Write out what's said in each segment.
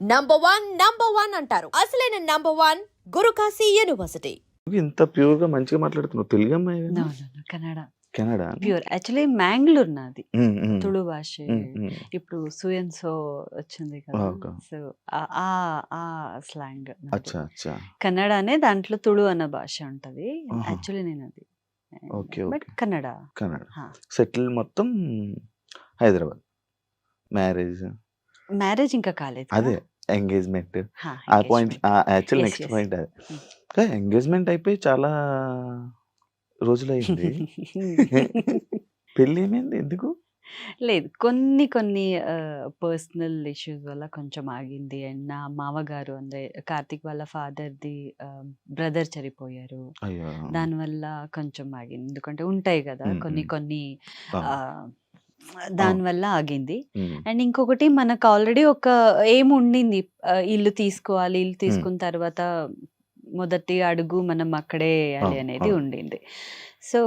Number one number one అంటారు. అసలైన number one Gurukashi university. ఇంత ప్యూర్గా మంచిగా మాట్లాడుతున్నావు. తెలుగు అమ్మాయి కదా? No no Kannada Canada pure actually Mangalore నాది. తుళు భాష ఉమ్, ఉమ్. ఇప్పుడు సుయన్ సో వచ్చింది కదా. సో ఆ ఆ స్లాంగ్ అచ్చా అచ్చా. కన్నడనే దాంట్లో తుళు అన్న భాష ఉంటది. యాక్చువల్లీ నేను అది okay, but okay. Kannada Kannada హా. సెటిల్ మొత్తం హైదరాబాద్. మ్యారేజ్ మ్యారేజ్ ఇంకా కాలేదు? అదే ఎంగేజ్మెంట్. ఆ పాయింట్. Actual next. పాయింట్ అది. ఎంగేజ్మెంట్ అయిపోయి చాలా రోజులైంది పెళ్ళి ఏమైంది? ఎందుకు? లేదు కొన్ని కొన్ని పర్సనల్ ఇష్యూస్ వల్ల కొంచెం ఆగింది. అండ్ నా మామగారు అంటే కార్తిక్ వాళ్ళ ఫాదర్ది బ్రదర్ చనిపోయారు. దానివల్ల కొంచెం ఆగింది. ఎందుకంటే ఉంటాయి కదా కొన్ని. కొన్ని దానివల్ల ఆగింది. ఉమ్, అండ్ ఇంకొకటి మనకు ఆల్రెడీ ఒక ఏం ఉండింది. ఇల్లు తీసుకోవాలి. ఇల్లు తీసుకున్న తర్వాత మొదటి అడుగు మనం అక్కడే వేయాలి అనేది. ఉండింది. సో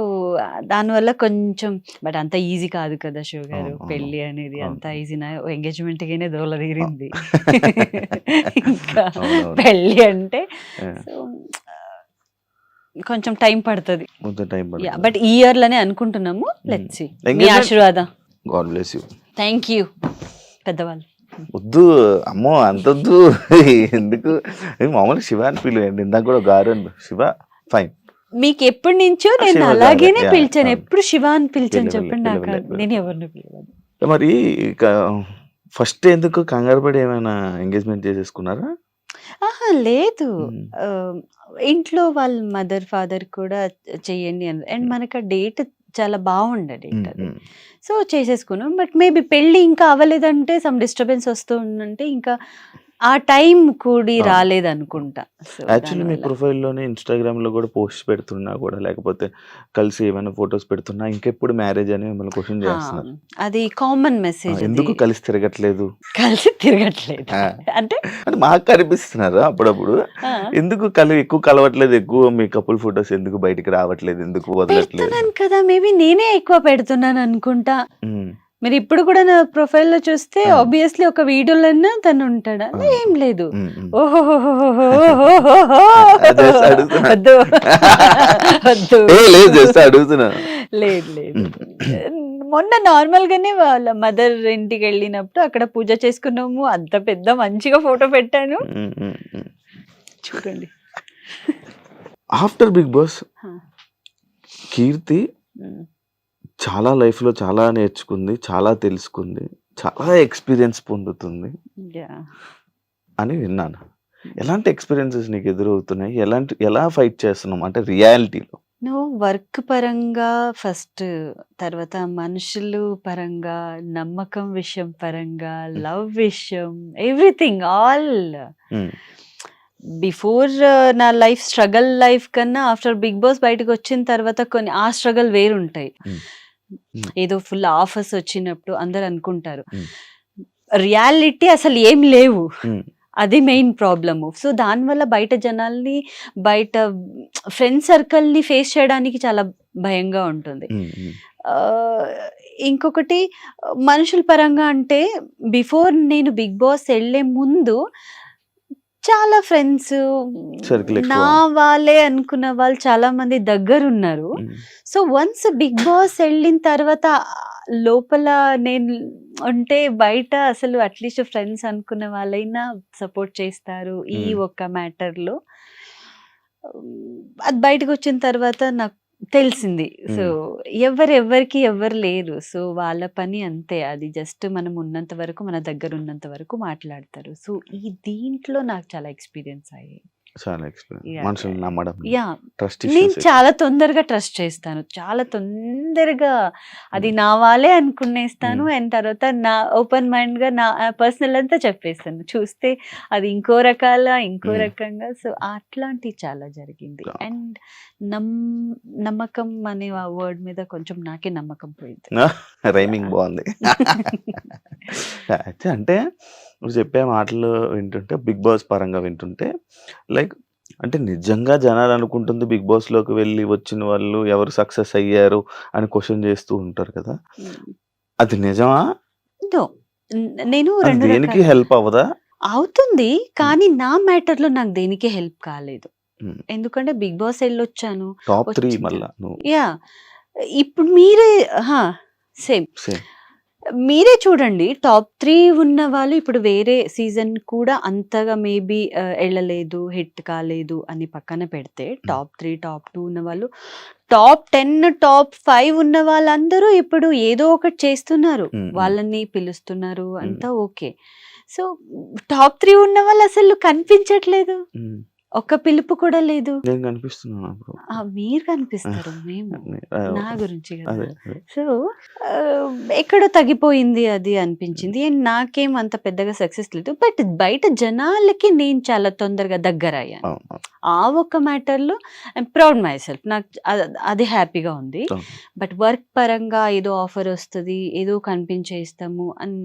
దానివల్ల కొంచెం బట్ అంత ఈజీ కాదు కదా షో గారు. పెళ్ళి అనేది అంత అవును. ఈజీ ఎంగేజ్మెంట్ గానే దోల తీరింది ఇంకా. పెళ్ళి అంటే సో కొంచెం టైం పడుతుంది. బట్ ఈ ఇయర్లోనే అనుకుంటున్నాము లెట్స్ సి. మీ ఆశీర్వాదం. God bless you thank you పెద్దవాళ్ళు. వద్దు అమ్మో అంత వద్దు. ఎందుకు? మామూలుగా శివ అని పిలువండి ఇందాక కూడా గారు అని శివ ఫైన్ మీకు ఎప్పటి నుంచో నేను అలాగేనే పిలిచాను. ఎప్పుడు శివ అని పిలిచాను చెప్పండి నేను ఎవరిని పిలవను? మరి ఇక ఫస్ట్ ఎందుకు కంగారు పడి ఏమైనా ఎంగేజ్మెంట్ చేసేసుకున్నారా? ఆహా లేదు. ఇంట్లో వాళ్ళ మదర్ ఫాదర్ కూడా చెయ్యండి అని. అండ్ మనకు ఆ డేట్ చాలా బాగుండే డేట్ అది. ఉమ్, సో చేసేసుకున్నాం. బట్ మేబీ పెళ్ళి ఇంకా అవ్వలేదంటే సమ్ డిస్టర్బెన్స్ వస్తూ ఉందంటే ఇంకా ఆ టైం కూడి. రాలేదనుకుంటా. యాక్చువల్లీ మీ. ప్రొఫైల్లోనే ఇన్స్టాగ్రామ్లో కూడా పోస్ట్ పెడుతున్నా కూడా లేకపోతే కలిసి ఏమైనా ఫొటోస్ పెడుతున్నా ఇంకెప్పుడు మ్యారేజ్ అని మిమ్మల్ని క్వశ్చన్ చేస్తున్నారు. అది కామన్ మెసేజ్ ఎందుకు కలిసి తిరగట్లేదు? కలిసి తిరగట్లేదు. అంటే అని మాకు కనిపిస్తున్నారు అప్పుడప్పుడు? ఎందుకు కలి ఎక్కువ కలవట్లేదు ఎక్కువ మీ కపుల్ ఫొటోస్ ఎందుకు బయటికి రావట్లేదు ఎందుకు వదలట్లేదు? కదా మేబీ నేనే ఎక్కువ పెడుతున్నాను అనుకుంటా. మీరు ఇప్పుడు కూడా నా ప్రొఫైల్లో చూస్తే. ఆబ్వియస్లీ ఒక వీడియోలన్నా తను ఉంటాడా. ఏం లేదు. వద్దు ఏ, లేదు లేదు లేదు మొన్న నార్మల్ గానే వాళ్ళ మదర్ ఇంటికి వెళ్ళినప్పుడు అక్కడ పూజ చేసుకున్నాము అంత పెద్ద మంచిగా ఫోటో పెట్టాను. చూడండి ఆఫ్టర్ బిగ్ బాస్. కీర్తి. చాలా లైఫ్లో చాలా నేర్చుకుంది చాలా తెలుసుకుంది చాలా ఎక్స్పీరియన్స్ పొందుతుంది. అని విన్నాను. ఎలాంటి ఎక్స్పీరియన్సెస్ నీకు ఎదురవుతున్నాయి? ఎలాంటి ఎలా ఫైట్ చేస్తున్నాం అంటే రియాలిటీలో. నువ్వు వర్క్ పరంగా ఫస్ట్ తర్వాత మనుషులు పరంగా నమ్మకం విషయం పరంగా లవ్ విషయం ఎవ్రీథింగ్ ఆల్. బిఫోర్ నా లైఫ్ స్ట్రగల్ లైఫ్ కన్నా ఆఫ్టర్ బిగ్ బాస్ బయటకు వచ్చిన తర్వాత కొన్ని ఆ స్ట్రగల్ వేరుంటాయి. ఏదో ఫుల్ ఆఫర్స్ వచ్చినప్పుడు అందరు అనుకుంటారు. రియాలిటీ అసలు ఏం లేవు. అది మెయిన్ ప్రాబ్లము. సో దానివల్ల బయట జనాల్ని బయట ఫ్రెండ్ సర్కిల్ని ఫేస్ చేయడానికి చాలా భయంగా ఉంటుంది. ఆ, ఇంకొకటి మనుషుల పరంగా అంటే బిఫోర్ నేను బిగ్ బాస్ వెళ్ళే ముందు చాలా ఫ్రెండ్స్. నా వాళ్ళే అనుకున్న వాళ్ళు చాలా మంది దగ్గర ఉన్నారు సో వన్స్ బిగ్ బాస్ వెళ్ళిన తర్వాత లోపల నేను ఉంటే బయట అసలు అట్లీస్ట్ ఫ్రెండ్స్ అనుకున్న వాళ్ళైనా సపోర్ట్ చేస్తారు ఈ Mm. ఒక్క matter లో అది బయటకు వచ్చిన తర్వాత నాకు తెలిసింది. సో ఎవరు ఎవరికి ఎవరు లేరు. సో వాళ్ళ పని అంతే. అది జస్ట్ మనం ఉన్నంత వరకు మన దగ్గర ఉన్నంత వరకు మాట్లాడతారు. సో ఈ దీంట్లో నాకు చాలా ఎక్స్పీరియన్స్ అయ్యాయి. చాలా. నమ్మడం. యా ట్రస్ట్ నేను చాలా తొందరగా ట్రస్ట్ చేస్తాను. చాలా తొందరగా. అది నా వాళ్ళే అనుకునేస్తాను. అండ్ తర్వాత నా ఓపెన్ మైండ్గా నా పర్సనల్ అంతా చెప్పేస్తాను. చూస్తే అది ఇంకో రకాల ఇంకో Mm. రకంగా. సో అట్లాంటి చాలా జరిగింది. అండ్ నమ్ నమ్మకం అనే ఆ వర్డ్ మీద కొంచెం నాకే నమ్మకం పోయింది. రైమింగ్ బాగుంది. అంటే నువ్వు చెప్పే మాటలు వింటుంటే బిగ్ బాస్ పరంగా వింటుంటే లైక్ అంటే నిజంగా జనాలు అనుకుంటుంది బిగ్ బాస్లోకి వెళ్ళి వచ్చిన వాళ్ళు ఎవరు సక్సెస్ అయ్యారు అని క్వశ్చన్ చేస్తూ ఉంటారు కదా. అది నిజమా? నేను దేనికి హెల్ప్ అవ్వదా? అవుతుంది కానీ నా మ్యాటర్లో నాకు దేనికి హెల్ప్ కాలేదు. ఎందుకంటే బిగ్ బాస్ వెళ్ళొచ్చాను టాప్ త్రీ? మళ్ళా యా ఇప్పుడు మీరే సేమ్. సేమ్. మీరే చూడండి. టాప్ త్రీ ఉన్న వాళ్ళు ఇప్పుడు వేరే సీజన్ కూడా అంతగా మేబీ వెళ్ళలేదు హిట్ కాలేదు అని పక్కన పెడితే టాప్ త్రీ టాప్ టూ ఉన్న వాళ్ళు టాప్ టెన్ టాప్ ఫైవ్ ఉన్న వాళ్ళందరూ ఇప్పుడు ఏదో ఒకటి చేస్తున్నారు. వాళ్ళని పిలుస్తున్నారు అంతా ఓకే. సో టాప్ త్రీ ఉన్న వాళ్ళు అసలు కనిపించట్లేదు. ఒక్క పిలుపు కూడా లేదు. నేను కనిపిస్తున్నాను అప్పుడు ఆ, మీరు కనిపిస్తారు మేము. నా గురించి కదా. అదే అదే. సో ఆ, ఎక్కడో తగ్గిపోయింది అది అనిపించింది. అండ్ నాకేం అంత పెద్దగా సక్సెస్ లేదు. బట్ బయట జనాలకి నేను చాలా తొందరగా దగ్గర అయ్యాను అవును, అవును. ఆ ఒక్క మ్యాటర్లో ఐమ్ ప్రౌడ్ మై సెల్ఫ్ నాకు అ- అది హ్యాపీగా ఉంది. అవును. బట్ వర్క్ పరంగా ఏదో ఆఫర్ వస్తుంది ఏదో కనిపించేస్తాము అని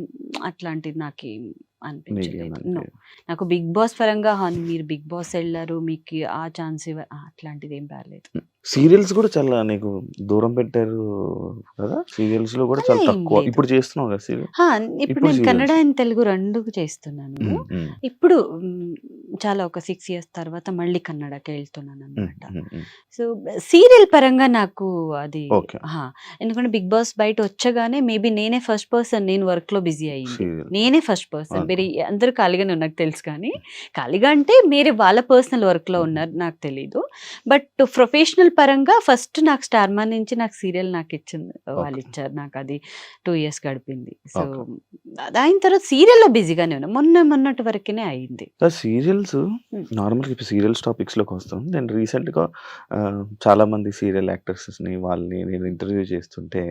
అట్లాంటిది నాకేం అనిపించలేదు. నీకేం బిగ్ బాస్ పరంగా "హా, మీరు బిగ్ బాస్ వెళ్ళారు మీకు ఆ ఛాన్స్ అట్లాంటిది ఏం రాలేదు సీరియల్స్ కూడా చాలా నీకు దూరం పెట్టారు కదా? సీరియల్స్లో కూడా చాలా తక్కువ. ఇప్పుడు చేస్తున్నావు కదా సీరియల్? ఇప్పుడు నేను. కన్నడ అండ్ తెలుగు రెండు చేస్తున్నాను. ఇప్పుడు చాలా ఒక సిక్స్ ఇయర్స్ తర్వాత మళ్ళీ కన్నడకి వెళ్తున్నాను అనమాట సో సీరియల్ పరంగా నాకు అది ఎందుకంటే బిగ్ బాస్ బయట వచ్చగానే మేబీ నేనే ఫస్ట్ పర్సన్ నేను వర్క్లో బిజీ అయ్యింది. సీరియల్. నేనే ఫస్ట్ పర్సన్. వేరే అందరూ ఖాళీగానే ఉన్నారు తెలుసు కానీ ఖాళీగా అంటే మీరే వాళ్ళ పర్సనల్ వర్క్లో ఉన్నారు నాకు తెలీదు. బట్ ప్రొఫెషనల్ పరంగా ఫస్ట్ నాకు స్టార్ మా నుంచి నాకు సీరియల్ నాకు ఇచ్చింది వాళ్ళు. ఇచ్చారు. నాకు అది టూ ఇయర్స్ గడిపింది. సో అయిన తర్వాత సీరియల్లో బిజీగానే ఉన్నా. మొన్న మొన్నటి వరకునే అయింది. సీరియల్స్ నార్మల్గా ఇప్పుడు సీరియల్స్ టాపిక్స్లోకి వస్తాం. నేను రీసెంట్గా ఆ, చాలా మంది సీరియల్ యాక్టర్స్ని వాళ్ళని నేను ఇంటర్వ్యూ చేస్తుంటే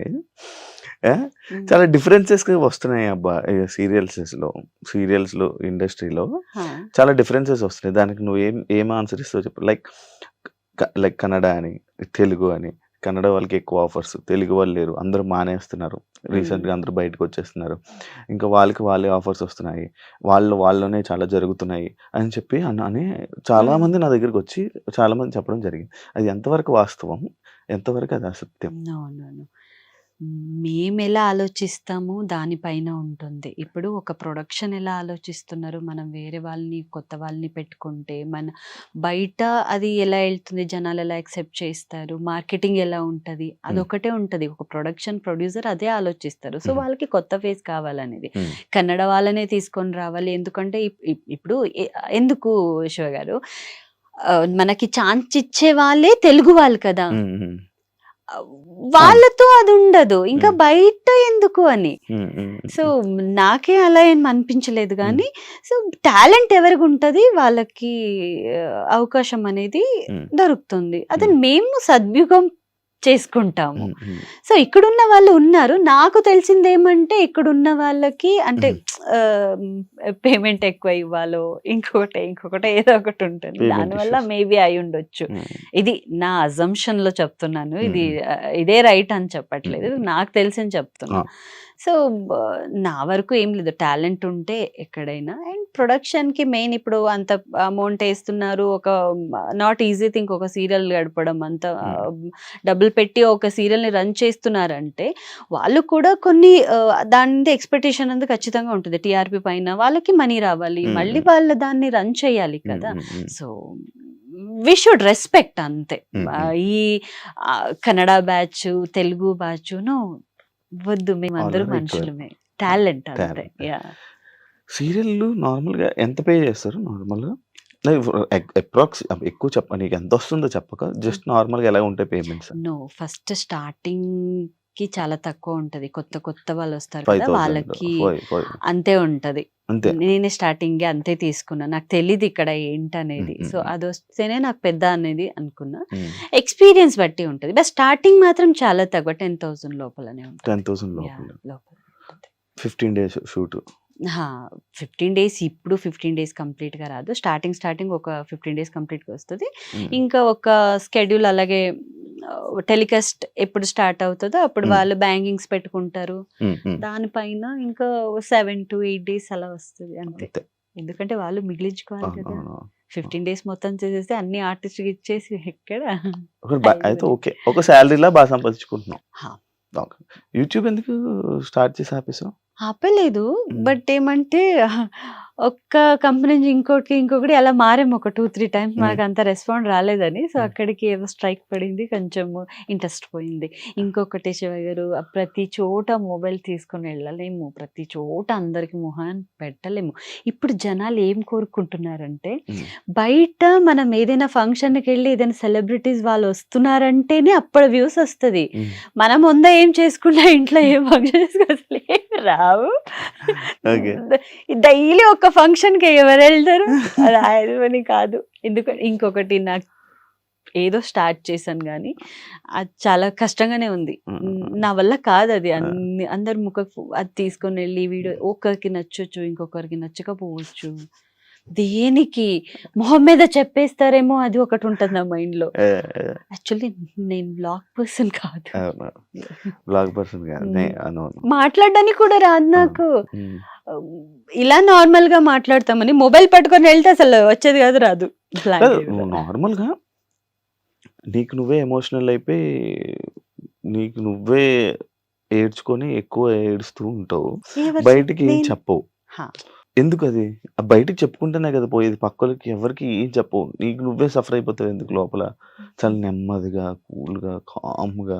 చాలా డిఫరెన్సెస్ వస్తున్నాయి అబ్బా సీరియల్స్లో సీరియల్స్లో ఇండస్ట్రీలో. చాలా డిఫరెన్సెస్ వస్తున్నాయి. దానికి నువ్వు ఏం ఏం ఆన్సర్ ఇస్తావు చెప్పు. లైక్ లైక్ కన్నడ అని తెలుగు అని కన్నడ వాళ్ళకి ఎక్కువ ఆఫర్స్ తెలుగు వాళ్ళు లేరు అందరూ మానేస్తున్నారు. రీసెంట్గా అందరూ బయటకు వచ్చేస్తున్నారు. ఇంకా వాళ్ళకి వాళ్ళే ఆఫర్స్ వస్తున్నాయి. వాళ్ళు వాళ్ళలోనే చాలా జరుగుతున్నాయి అని చెప్పి అని చాలా Hmm. మంది నా దగ్గరికి వచ్చి చాలా మంది చెప్పడం జరిగింది. అది ఎంతవరకు వాస్తవం? ఎంతవరకు అది అసత్యం? మేము ఎలా ఆలోచిస్తాము దానిపైన ఉంటుంది. ఇప్పుడు ఒక ప్రొడక్షన్ ఎలా ఆలోచిస్తున్నారు? మనం వేరే వాళ్ళని కొత్త వాళ్ళని పెట్టుకుంటే మన బయట అది ఎలా వెళ్తుంది? జనాలు ఎలా యాక్సెప్ట్ చేస్తారు? మార్కెటింగ్ ఎలా ఉంటుంది? అదొకటే ఉంటుంది. ఒక ప్రొడక్షన్ ప్రొడ్యూసర్ అదే ఆలోచిస్తారు. సో. వాళ్ళకి కొత్త ఫేస్ కావాలనేది. కన్నడ వాళ్ళనే తీసుకొని రావాలి. ఎందుకంటే ఇప్- ఇప్- ఇప్పుడు ఎందుకు శివ గారు? మనకి ఛాన్స్ ఇచ్చే వాళ్ళే తెలుగు వాళ్ళు కదా! వాళ్ళతో అది ఉండదు ఇంకా. బయట ఎందుకు అని సో నాకే అలా ఏం అనిపించలేదు కానీ సో టాలెంట్ ఎవరికి ఉంటది వాళ్ళకి అవకాశం అనేది. దొరుకుతుంది అది మ్మ్. మేము సద్విగం చేసుకుంటాము. సో ఇక్కడున్న వాళ్ళు ఉన్నారు నాకు తెలిసింది ఏమంటే ఇక్కడున్న వాళ్ళకి అంటే పేమెంట్ ఎక్కువ ఇవ్వాలో ఇంకొకటి ఇంకొకటి ఏదో ఒకటి ఉంటుంది దానివల్ల. మేబీ అయి ఉండొచ్చు. ఇది నా అజంప్షన్లో చెప్తున్నాను ఇది ఇదే రైట్ అని చెప్పట్లేదు. నాకు తెలిసి చెప్తున్నా. సో నా వరకు ఏం లేదు. టాలెంట్ ఉంటే ఎక్కడైనా అండ్ ప్రొడక్షన్కి మెయిన్ ఇప్పుడు అంత అమౌంట్ వేస్తున్నారు. ఒక నాట్ ఈజీ థింక్ ఒక సీరియల్ గడపడం అంత డబ్బులు పెట్టి ఒక సీరియల్ని రన్ చేస్తున్నారంటే వాళ్ళు కూడా కొన్ని దాని ఎక్స్పెక్టేషన్ అనేది ఖచ్చితంగా ఉంటుంది. టీఆర్పీ పైన వాళ్ళకి మనీ రావాలి. మళ్ళీ వాళ్ళు దాన్ని రన్ చేయాలి కదా. సో వి షుడ్ రెస్పెక్ట్ అంతే. ఈ Kannada batch Telugu batch no. వద్దు మేమందరూ equal. మనుషులమే. టాలెంట్ అంతే. యా. సీరియల్ నార్మల్గా ఎంత పే చేస్తారు నార్మల్గా? అప్రాక్స్ ఎక్కువ చెప్ప నీకు ఎంత వస్తుందో చెప్పక జస్ట్ నార్మల్గా ఎలా ఉంటాయి పేమెంట్స్? నో ఫస్ట్ స్టార్టింగ్కి చాలా తక్కువ ఉంటది. కొత్త కొత్త వాళ్ళు వస్తారు కదా వాళ్ళకి అంతే ఉంటది. అంతే. నేనే స్టార్టింగ్ అంతే తీసుకున్నా. నాకు తెలియదు ఇక్కడ ఏంటనేది. సో. అది వస్తేనే నాకు పెద్ద అనేది అనుకున్నా. ఎక్స్పీరియన్స్ బట్టి ఉంటది. బట్ స్టార్టింగ్ మాత్రం చాలా తక్కువ టెన్ థౌసండ్ లోపలనే ఉంటుంది. టెన్ థౌసండ్ లోపల. లోపల. Fifteen days shoot. Fifteen days ఇప్పుడు ఫిఫ్టీన్ డేస్ కంప్లీట్గా రాదు. స్టార్టింగ్ స్టార్టింగ్ ఒక ఫిఫ్టీన్ డేస్ కంప్లీట్గా వస్తుంది ఇంకా ఒక స్కెడ్యూల్ అలాగే టెలికాస్ట్ ఎప్పుడు స్టార్ట్ అవుతుందో అప్పుడు. వాళ్ళు బ్యాంకింగ్స్ పెట్టుకుంటారు. దానిపైన ఇంకా సెవెన్ టు ఎయిట్ డేస్ అలా వస్తుంది అంతే. ఎందుకంటే వాళ్ళు మిగిలించుకోవాలి కదా. ఫిఫ్టీన్ డేస్ మొత్తం చేసేస్తే అన్ని ఆర్టిస్ట్ ఇచ్చేసి ఎక్కడ అయితే. ఓకే. ఒక శాలరీలా బాగా సంపాదించుకుంటున్నాం. యూట్యూబ్ ఎందుకు స్టార్ట్ చేసి ఆపేసావు ఆపలేదు. బట్ ఏమంటే ఒక్క కంపెనీ నుంచి ఇంకోటి ఇంకొకటి అలా మారాము ఒక టూ త్రీ టైమ్స్. మనకు అంత రెస్పాండ్ రాలేదని. సో. అక్కడికి ఏదో స్ట్రైక్ పడింది. కొంచెం ఇంట్రెస్ట్ పోయింది. ఇంకొకటి శివ గారు ప్రతి చోట మొబైల్ తీసుకొని వెళ్ళలేము. ప్రతి చోట అందరికి మొహాన్ పెట్టలేము. ఇప్పుడు జనాలు ఏం కోరుకుంటున్నారంటే బయట మనం ఏదైనా ఫంక్షన్కి వెళ్ళి ఏదైనా సెలబ్రిటీస్ వాళ్ళు వస్తున్నారంటేనే అప్పుడు వ్యూస్ వస్తుంది. మనం ముందే ఏం చేసుకున్నా ఇంట్లో ఏం ఫంక్షన్స్ అసలు ఏం రావు. డైలీ ఒక ఫంక్షన్కి ఎవరు వెళ్తారు అది ఆయన కాదు ఎందుకంటే ఇంకొకటి నాకు ఏదో స్టార్ట్ చేశాను కానీ అది చాలా కష్టంగానే ఉంది. నా వల్ల కాదు అది అన్ని అందరు ముఖ అది తీసుకొని వెళ్ళి వీడియో ఒకరికి నచ్చొచ్చు ఇంకొకరికి నచ్చకపోవచ్చు దేనికి మొహం మీద చెప్పేస్తారేమో అది ఒకటి ఉంటుంది నా మైండ్లో యాక్చువల్లీ నేను బ్లాక్ పర్సన్ కాదు. బ్లాక్ పర్సన్ కాదు. మాట్లాడడానికి కూడా రాదు నాకు. ఇలా నార్మల్గా మాట్లాడతామని మొబైల్ పట్టుకొని వెళ్తే అసలు వచ్చేది కాదు రాదు. నువ్వు నార్మల్గా నీకు నువ్వే ఎమోషనల్ అయిపోయి నీకు నువ్వే ఏడ్చుకొని ఎక్కువ ఏడుస్తూ ఉంటావు. బయటికి ఏం చెప్పవు. ఎందుకు అది ఆ బయటికి చెప్పుకుంటేనే కదా పోయేది. పక్కలకి ఎవరికి ఏం చెప్పవు. నీకు నువ్వే సఫర్ అయిపోతావు ఎందుకు లోపల? చాలా నెమ్మదిగా కూల్గా కామ్గా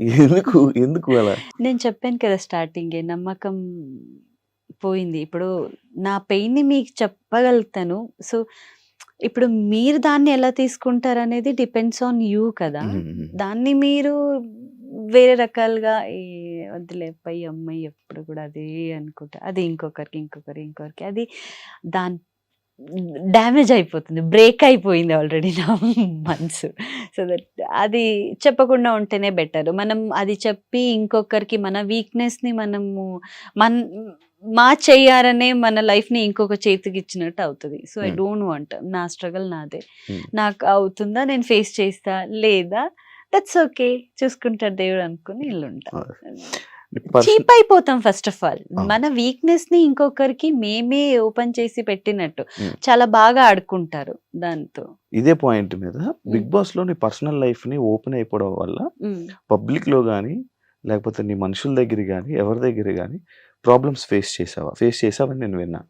ఎందుకు? ఎందుకు అలా? నేను చెప్పాను కదా స్టార్టింగ్ నమ్మకం పోయింది. ఇప్పుడు నా పెయిన్ని మీకు చెప్పగలుగుతాను. సో ఇప్పుడు మీరు దాన్ని ఎలా తీసుకుంటారు అనేది డిపెండ్స్ ఆన్ యూ కదా దాన్ని మీరు వేరే రకాలుగా వద్దులే పై అమ్మాయి ఎప్పుడు కూడా అదే అనుకుంటా. అది ఇంకొకరికి ఇంకొకరి ఇంకొకరికి. అది దాని డ్యామేజ్ అయిపోతుంది. బ్రేక్ అయిపోయింది ఆల్రెడీ నా మనసు. సో దట్ అది చెప్పకుండా ఉంటేనే బెటర్. మనం అది చెప్పి ఇంకొకరికి మన వీక్నెస్ని మనము మన మా చెయ్యారనే మన లైఫ్ని ఇంకొక చేతికి ఇచ్చినట్టు అవుతుంది. So I Hmm. Don't want. నా స్ట్రగల్ నాదే. Hmm. నాకు అవుతుందా? నేను ఫేస్ చేస్తా లేదా? దట్స్ ఓకే చూసుకుంటాడు దేవుడు అనుకుని ఇల్లు ఉంటా పర్సన్ చీప్ అయిపోతాం ఫస్ట్ ఆఫ్ ఆల్. మన వీక్నెస్ని ఇంకొకరికి మేమే ఓపెన్ చేసి పెట్టినట్టు. చాలా బాగా ఆడుకుంటారు దాంతో. ఇదే పాయింట్ మీద బిగ్ బాస్లో నీ పర్సనల్ లైఫ్ని ఓపెన్ అయిపోవడం వల్ల. పబ్లిక్లో కానీ లేకపోతే నీ మనుషుల దగ్గర కానీ ఎవరి దగ్గర కానీ ప్రాబ్లమ్స్ ఫేస్ చేసావా? ఫేస్ చేసావని నేను విన్నా.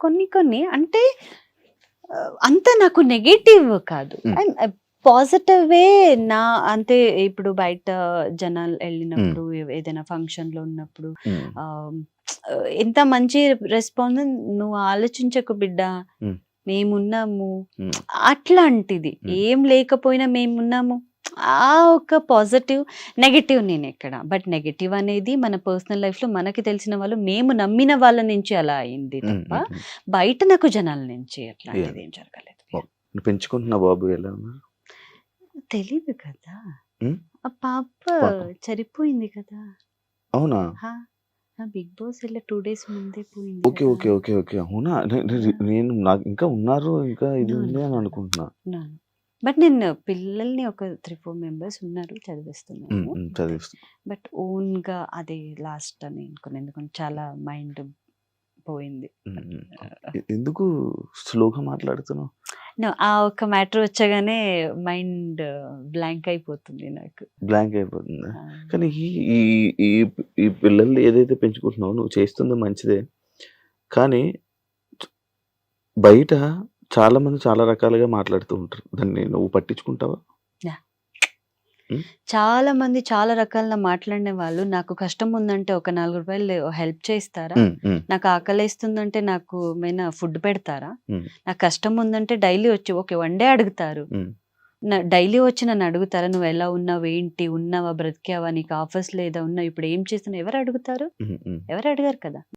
కొన్ని కొన్ని అంటే అంత నాకు నెగటివ్ కాదు. పాజిటివే నా అంటే ఇప్పుడు బయట జనాలు వెళ్ళినప్పుడు ఏదైనా ఫంక్షన్లో ఉన్నప్పుడు ఎంత మంచి రెస్పాన్స్ నువ్వు ఆలోచించకు బిడ్డ. మ్మ్. మేమున్నాము. అట్లాంటిది. ఏం లేకపోయినా మేమున్నాము. ఆ ఒక పాజిటివ్ నెగటివ్ నేను ఎక్కడ? బట్ నెగటివ్ అనేది మన పర్సనల్ లైఫ్లో మనకి తెలిసిన వాళ్ళు మేము నమ్మిన వాళ్ళ నుంచి అలా అయింది తప్ప. బయట నాకు జనాల నుంచి అట్లాంటిది ఏం జరగలేదు. పెంచుకుంటున్న బాబు ఎలా తెలీదు కదా? ఆ పాప. చనిపోయింది కదా. అవునా? బిగ్ బాస్ ఇలా టూ డేస్ ముందే పోయింది ఓకే. Okay okay okay. అవునా? నేను నాకు ఇంకా ఉన్నారు ఇంకా ఇది ఉంది అని. అనుకుంటున్నా. బట్ నేను పిల్లల్ని ఒక త్రీ ఫోర్ మెంబర్స్ ఉన్నారు చదివిస్తున్నాను బట్ ఓన్గా అదే లాస్ట్ అని అనుకున్నాను ఎందుకంటే చాలా మైండ్ పోయింది. ఎందుకు స్లోగా మాట్లాడుతున్నావు? ఆ ఒక మ్యాటర్ వచ్చగానే మైండ్ బ్లాంక్ అయిపోతుంది నాకు. బ్లాంక్ అయిపోతుంది? కానీ ఈ ఈ ఈ పిల్లల్ని ఏదైతే పెంచుకుంటున్నావో నువ్వు చేస్తుంది మంచిదే. కానీ బయట చాలా మంది చాలా రకాలుగా మాట్లాడుతూ ఉంటారు. దాన్ని నువ్వు పట్టించుకుంటావా? చాలా మంది చాలా రకాల మాట్లాడిన వాళ్ళు నాకు కష్టం ఉందంటే ఒక నాలుగు రూపాయలు హెల్ప్ చేస్తారా నాకు ఆకలిస్తుందంటే నాకు ఏమైనా ఫుడ్ పెడతారా? నాకు కష్టం ఉందంటే డైలీ వచ్చి ఓకే వన్ డే అడుగుతారు. డైలీ వచ్చి నన్ను అడుగుతారా? నువ్వు ఎలా ఉన్నావు? ఏంటి? ఉన్నావా? బ్రతికావా? నీకు ఆఫర్స్ లేదా? ఉన్నావు ఇప్పుడు ఏం చేస్తున్నావు? ఎవరు అడుగుతారు. ఎవరు అడిగారు కదా?